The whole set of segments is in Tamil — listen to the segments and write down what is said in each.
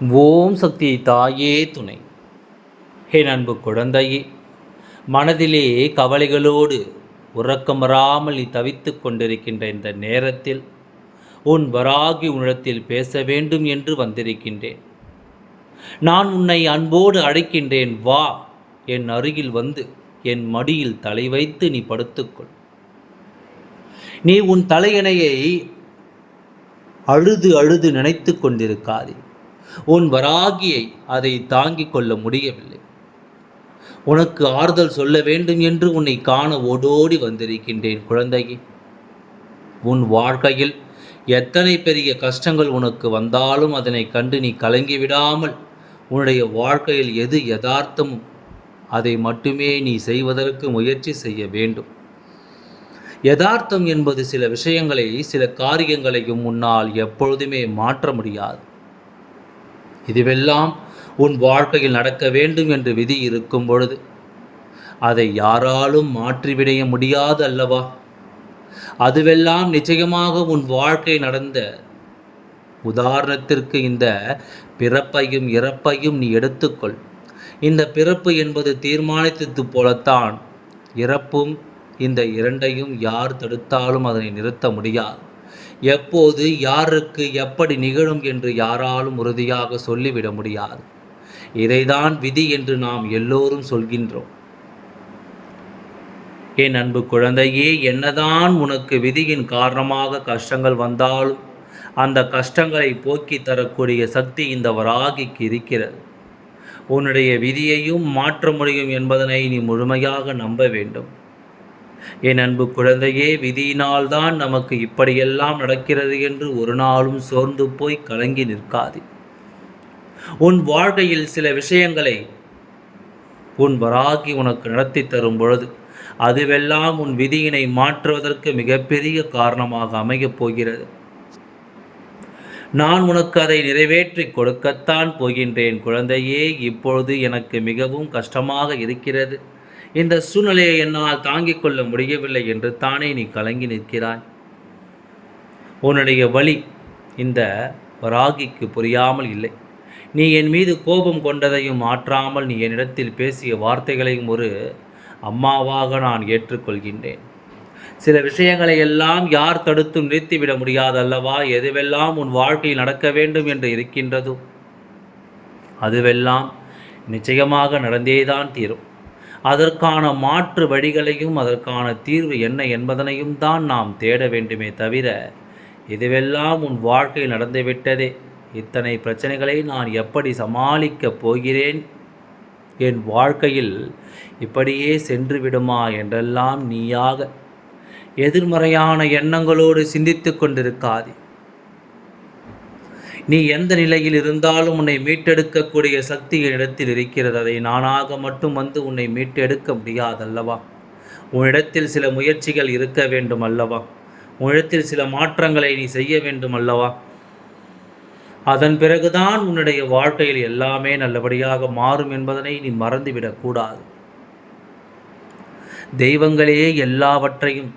ஓம் சக்தி தாயே துணை. ஹே அன்பு குழந்தையே மனதிலே கவலைகளோடு உறக்கம் வராமல் நீ தவித்துக் கொண்டிருக்கின்ற இந்த நேரத்தில் உன் வராகி உன்னிடத்தில் பேச வேண்டும் என்று வந்திருக்கின்றேன். நான் உன்னை அன்போடு அழைக்கின்றேன் வா. என் அருகில் வந்து என் மடியில் தலை வைத்து நீ படுத்துக்கொள். நீ உன் தலையணையை அழுது அழுது நினைத்து கொண்டிருக்காதே. உன் வராகியை அதை தாங்கிக் கொள்ள முடியவில்லை. உனக்கு ஆறுதல் சொல்ல வேண்டும் என்று உன்னை காண ஓடோடி வந்திருக்கின்றேன் குழந்தையே. உன் வாழ்க்கையில் எத்தனை பெரிய கஷ்டங்கள் உனக்கு வந்தாலும் அதனை கண்டு நீ கலங்கி விடாமல் உன்னுடைய வாழ்க்கையில் எது யதார்த்தமும் அதை மட்டுமே நீ செய்வதற்கு முயற்சி செய்ய வேண்டும். யதார்த்தம் என்பது சில விஷயங்களை சில காரியங்களையும் உன்னால் எப்பொழுதுமே மாற்ற முடியாது. இதுவெல்லாம் உன் வாழ்க்கையில் நடக்க வேண்டும் என்று விதி இருக்கும் பொழுது. அதை யாராலும் மாற்றிவிடைய முடியாது அல்லவா? அதுவெல்லாம் நிச்சயமாக உன் வாழ்க்கை நடந்த உதாரணத்திற்கு இந்த பிறப்பையும் இறப்பையும் நீ எடுத்துக்கொள். இந்த பிறப்பு என்பது தீர்மானித்தது போலத்தான் இறப்பும் இந்த இரண்டையும் யார் தடுத்தாலும் அதனை நிறுத்த முடியாது. எப்போது யாருக்கு எப்படி நிகழும் என்று யாராலும் உறுதியாக சொல்லிவிட முடியாது. இதைதான் விதி என்று நாம் எல்லோரும் சொல்கின்றோம். என் அன்பு குழந்தையே என்னதான் உனக்கு விதியின் காரணமாக கஷ்டங்கள் வந்தாலும் அந்த கஷ்டங்களை போக்கி தரக்கூடிய சக்தி இந்த வராகிக்கு இருக்கிறது. உன்னுடைய விதியையும் மாற்ற முடியும் என்பதனை நீ முழுமையாக நம்ப வேண்டும். என் அன்பு குழந்தையே விதியினால்தான் நமக்கு இப்படியெல்லாம் நடக்கிறது என்று ஒரு நாளும் சோர்ந்து போய் கலங்கி நிற்காது. உன் வாழ்க்கையில் சில விஷயங்களை உன் வராகி உனக்கு நடத்தி தரும் பொழுது அதுவெல்லாம் உன் விதியினை மாற்றுவதற்கு மிகப்பெரிய காரணமாக அமையப் போகிறது. நான் உனக்கு அதை நிறைவேற்றி கொடுக்கத்தான் போகின்றேன் குழந்தையே இப்பொழுது எனக்கு மிகவும் கஷ்டமாக இருக்கிறது. இந்த சூழ்நிலையை என்னால் தாங்கிக் கொள்ள முடியவில்லை என்று தானே நீ கலங்கி நிற்கிறாய்? உன்னுடைய வழி இந்த ராகிக்கு புரியாமல் இல்லை. நீ என் மீது கோபம் கொண்டதையும் மாற்றாமல் நீ என்னிடத்தில் பேசிய வார்த்தைகளையும் ஒரு அம்மாவாக நான் ஏற்றுக்கொள்கின்றேன். சில விஷயங்களை எல்லாம் யார் தடுத்தும் நிறுத்திவிட முடியாது அல்லவா? எதுவெல்லாம் உன் வாழ்க்கையில் நடக்க வேண்டும் என்று இருக்கின்றதோ அதுவெல்லாம் நிச்சயமாக நடந்தேதான் தீரும். அதற்கான மாற்று வழிகளையும் அதற்கான தீர்வு என்ன என்பதனையும் தான் நாம் தேட வேண்டுமே தவிர இதுவெல்லாம் உன் வாழ்க்கையில் நடந்துவிட்டதே இத்தனை பிரச்சனைகளை நான் எப்படி சமாளிக்கப் போகிறேன்? என் வாழ்க்கையில் இப்படியே சென்று விடுமா என்றெல்லாம் நீயாக எதிர்மறையான எண்ணங்களோடு சிந்தித்து கொண்டிருக்காதே. நீ எந்த நிலையில் இருந்தாலும் உன்னை மீட்டெடுக்கக்கூடிய சக்தி இடத்தில் இருக்கிறது. அதை நானாக மட்டும் வந்து உன்னை மீட்டெடுக்க முடியாதல்லவா? உன்னிடத்தில் சில முயற்சிகள் இருக்க வேண்டும் அல்லவா உன்னிடத்தில் சில மாற்றங்களை நீ செய்ய வேண்டும் அல்லவா அதன் பிறகுதான் உன்னுடைய வாழ்க்கையில் எல்லாமே நல்லபடியாக மாறும் என்பதனை நீ மறந்துவிடக்கூடாது. தெய்வங்களே எல்லாவற்றையும்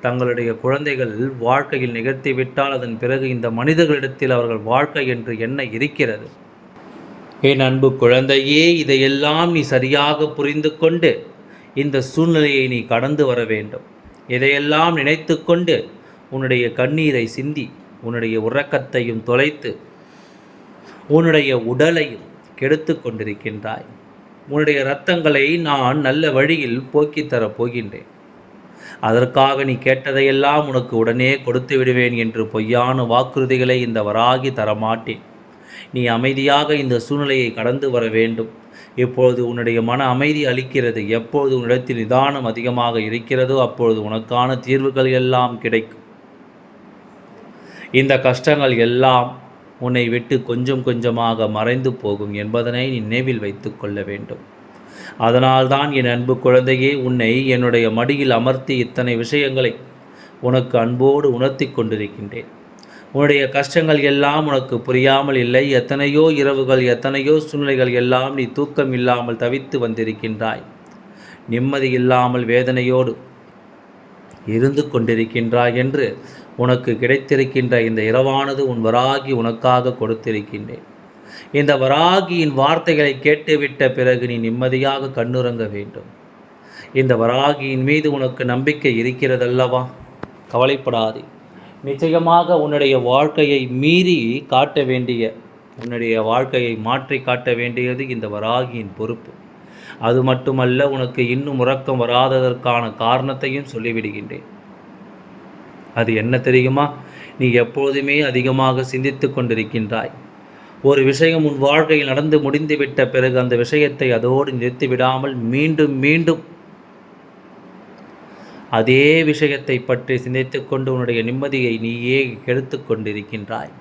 தங்களுடைய குழந்தைகள் வாழ்க்கையில் நிகழ்த்திவிட்டால் அதன் பிறகு இந்த மனிதர்களிடத்தில் அவர்கள் வாழ்க்கை என்று என்ன இருக்கிறது? என் அன்பு குழந்தையே இதையெல்லாம் நீ சரியாக புரிந்து கொண்டு இந்த சூழ்நிலையை நீ கடந்து வர வேண்டும். இதையெல்லாம் நினைத்து கொண்டு உன்னுடைய கண்ணீரை சிந்தி உன்னுடைய உறக்கத்தையும் தொலைத்து உன்னுடைய உடலையும் கெடுத்து கொண்டிருக்கின்றாய். உன்னுடைய இரத்தங்களை நான் நல்ல வழியில் போக்கித் தரப் போகின்றேன். அதற்காக நீ கேட்டதையெல்லாம் உனக்கு உடனே கொடுத்து விடுவேன் என்று பொய்யான வாக்குறுதிகளை இந்த வராகி தரமாட்டேன். நீ அமைதியாக இந்த சூழ்நிலையை கடந்து வர வேண்டும். இப்பொழுது உன்னுடைய மன அமைதி அளிக்கிறது. எப்பொழுது உன்னிடத்தில் நிதானம் அதிகமாக இருக்கிறதோ அப்பொழுது உனக்கான தீர்வுகள் எல்லாம் கிடைக்கும். இந்த கஷ்டங்கள் எல்லாம் உன்னை விட்டு கொஞ்சம் கொஞ்சமாக மறைந்து போகும் என்பதனை நினைவில் வைத்து கொள்ள வேண்டும். அதனால்தான் என் அன்பு குழந்தையே உன்னை என்னுடைய மடியில் அமர்த்தி இத்தனை விஷயங்களை உனக்கு அன்போடு உணர்த்தி கொண்டிருக்கின்றேன். உன்னுடைய கஷ்டங்கள் எல்லாம் உனக்கு புரியாமல் இல்லை. எத்தனையோ இரவுகள் எத்தனையோ சூழ்நிலைகள் எல்லாம் நீ தூக்கம் இல்லாமல் தவித்து வந்திருக்கின்றாய். நிம்மதி இல்லாமல் வேதனையோடு இருந்து கொண்டிருக்கின்றாய் என்று உனக்கு கிடைத்திருக்கின்ற இந்த இரவானது உன் வராகி உனக்காக கொடுத்திருக்கின்றேன். இந்த வராகியின் வார்த்தைகளை கேட்டுவிட்ட பிறகு நீ நிம்மதியாக கண்ணுறங்க வேண்டும். இந்த வராகியின் மீது உனக்கு நம்பிக்கை இருக்கிறதல்லவா? கவலைப்படாதே. நிச்சயமாக உன்னுடைய வாழ்க்கையை மீறி காட்ட வேண்டிய உன்னுடைய வாழ்க்கையை மாற்றி காட்ட வேண்டியது இந்த வராகியின் பொறுப்பு. அது மட்டுமல்ல உனக்கு இன்னும் உறக்கம் வராததற்கான காரணத்தையும் சொல்லிவிடுகின்றேன். அது என்ன தெரியுமா? நீ எப்பொழுதுமே அதிகமாக சிந்தித்து கொண்டிருக்கின்றாய். ஒரு விஷயம் உன் வாழ்க்கையில் நடந்து முடிந்துவிட்ட பிறகு அந்த விஷயத்தை அதோடு நிறுத்திவிடாமல் மீண்டும் மீண்டும் அதே விஷயத்தை பற்றி சிந்தித்து கொண்டு உன்னுடைய நிம்மதியை நீயே கெடுத்து கொண்டிருக்கின்றாய்.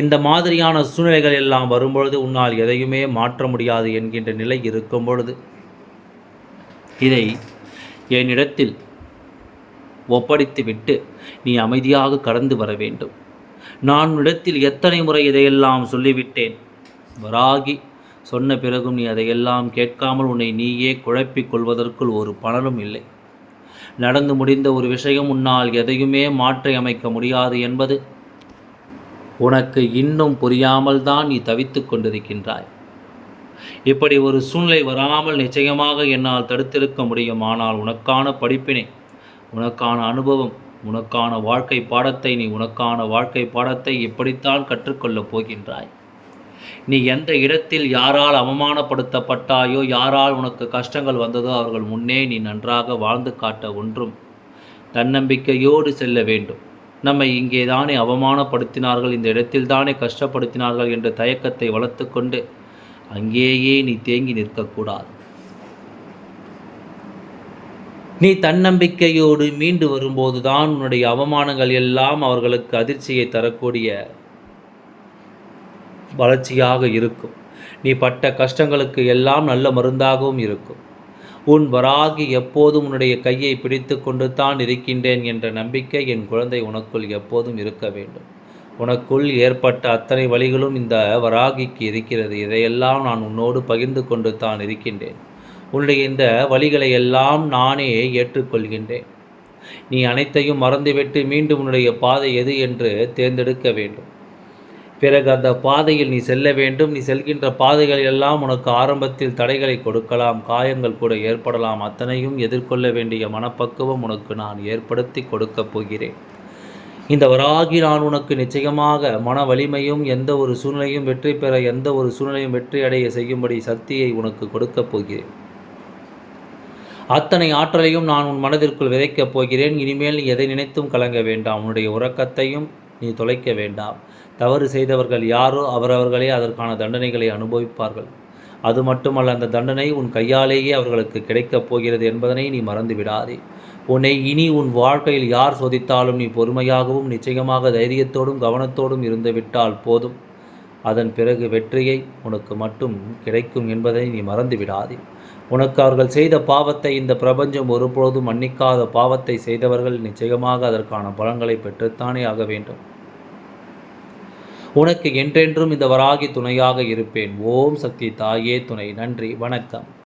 இந்த மாதிரியான சூழ்நிலைகள் எல்லாம் வரும்பொழுது உன்னால் எதையுமே மாற்ற முடியாது என்கின்ற நிலை இருக்கும் பொழுது இதை என்னிடத்தில் ஒப்படைத்துவிட்டு நீ அமைதியாக கடந்து வர வேண்டும். நான் இடத்தில் எத்தனை முறை இதையெல்லாம் சொல்லிவிட்டேன்? வராகி சொன்ன பிறகும் நீ அதையெல்லாம் கேட்காமல் உன்னை நீயே குழப்பிக் கொள்வதற்குள் ஒரு பலனும் இல்லை. நடந்து முடிந்த ஒரு விஷயம் உன்னால் எதையுமே மாற்றி அமைக்க முடியாது என்பது உனக்கு இன்னும் புரியாமல் தான் நீ தவித்து கொண்டிருக்கின்றாய். இப்படி ஒரு சூழ்நிலை வராமல் நிச்சயமாக என்னால் தடுத்திருக்க முடியும். ஆனால் உனக்கான படிப்பினை உனக்கான அனுபவம் உனக்கான வாழ்க்கை பாடத்தை நீ உனக்கான வாழ்க்கை பாடத்தை இப்படித்தான் கற்றுக்கொள்ளப் போகின்றாய்? நீ எந்த இடத்தில் யாரால் அவமானப்படுத்தப்பட்டாயோ யாரால் உனக்கு கஷ்டங்கள் வந்ததோ அவர்கள் முன்னே நீ நன்றாக வாழ்ந்து காட்ட ஒன்றும் தன்னம்பிக்கையோடு செல்ல வேண்டும். நம்மை இங்கே தானே அவமானப்படுத்தினார்கள் இந்த இடத்தில் தானே கஷ்டப்படுத்தினார்கள் என்ற தயக்கத்தை வளர்த்து கொண்டு அங்கேயே நீ தேங்கி நிற்கக்கூடாது நீ தன்னம்பிக்கையோடு மீண்டு வரும்போது தான் உன்னுடைய அவமானங்கள் எல்லாம் அவர்களுக்கு அதிர்ச்சியை தரக்கூடிய வளர்ச்சியாக இருக்கும். நீ பட்ட கஷ்டங்களுக்கு எல்லாம் நல்ல மருந்தாகவும் இருக்கும். உன் வராகி எப்போதும் உன்னுடைய கையை பிடித்து கொண்டு தான் இருக்கின்றேன் என்ற நம்பிக்கை என் குழந்தை உனக்குள் எப்போதும் இருக்க வேண்டும். உனக்குள் ஏற்பட்ட அத்தனை வழிகளும் இந்த வராகிக்கு இருக்கிறது. இதையெல்லாம் நான் உன்னோடு பகிர்ந்து கொண்டு தான் இருக்கின்றேன். உன்னுடைய இந்த வழிகளை எல்லாம் நானே ஏற்றுக்கொள்கின்றேன். நீ அனைத்தையும் மறந்துவிட்டு மீண்டும் உன்னுடைய பாதை எது என்று தேர்ந்தெடுக்க வேண்டும். பிறகு அந்த பாதையில் நீ செல்ல வேண்டும். நீ செல்கின்ற பாதைகள் எல்லாம் உனக்கு ஆரம்பத்தில் தடைகளை கொடுக்கலாம். காயங்கள் கூட ஏற்படலாம். அத்தனையும் எதிர்கொள்ள வேண்டிய மனப்பக்குவம் உனக்கு நான் ஏற்படுத்தி கொடுக்கப் போகிறேன். இந்த வராகி நான் உனக்கு நிச்சயமாக மன வலிமையும் எந்த ஒரு சூழ்நிலையும் வெற்றி பெற எந்த ஒரு சூழ்நிலையும் வெற்றி அடைய செய்யும்படி சக்தியை உனக்கு கொடுக்கப் போகிறேன். அத்தனை ஆற்றலையும் நான் உன் மனதிற்குள் விதைக்கப் போகிறேன். இனிமேல் நீ எதை நினைத்தும் கலங்க வேண்டாம். உன்னுடைய உறக்கத்தையும் நீ தொலைக்க வேண்டாம். தவறு செய்தவர்கள் யாரோ அவரவர்களே அதற்கான தண்டனைகளை அனுபவிப்பார்கள். அது மட்டுமல்ல அந்த தண்டனை உன் கையாலேயே அவர்களுக்கு கிடைக்கப் போகிறது என்பதனை நீ மறந்து விடாதே. உன்னை இனி உன் வாழ்க்கையில் யார் சோதித்தாலும் நீ பொறுமையாகவும் நிச்சயமாக தைரியத்தோடும் கவனத்தோடும் இருந்துவிட்டால் போதும். அதன் பிறகு வெற்றியை உனக்கு மட்டும் கிடைக்கும் என்பதை நீ மறந்து விடாதே உனக்கு அவர்கள் செய்த பாவத்தை இந்த பிரபஞ்சம் ஒருபோதும் மன்னிக்காத பாவத்தை செய்தவர்கள் நிச்சயமாக அதற்கான பலன்களை பெற்றுத்தானே ஆக வேண்டும். உனக்கு என்றென்றும் இந்த வராகி துணையாக இருப்பேன். ஓம் சக்தி தாயே துணை. நன்றி. வணக்கம்.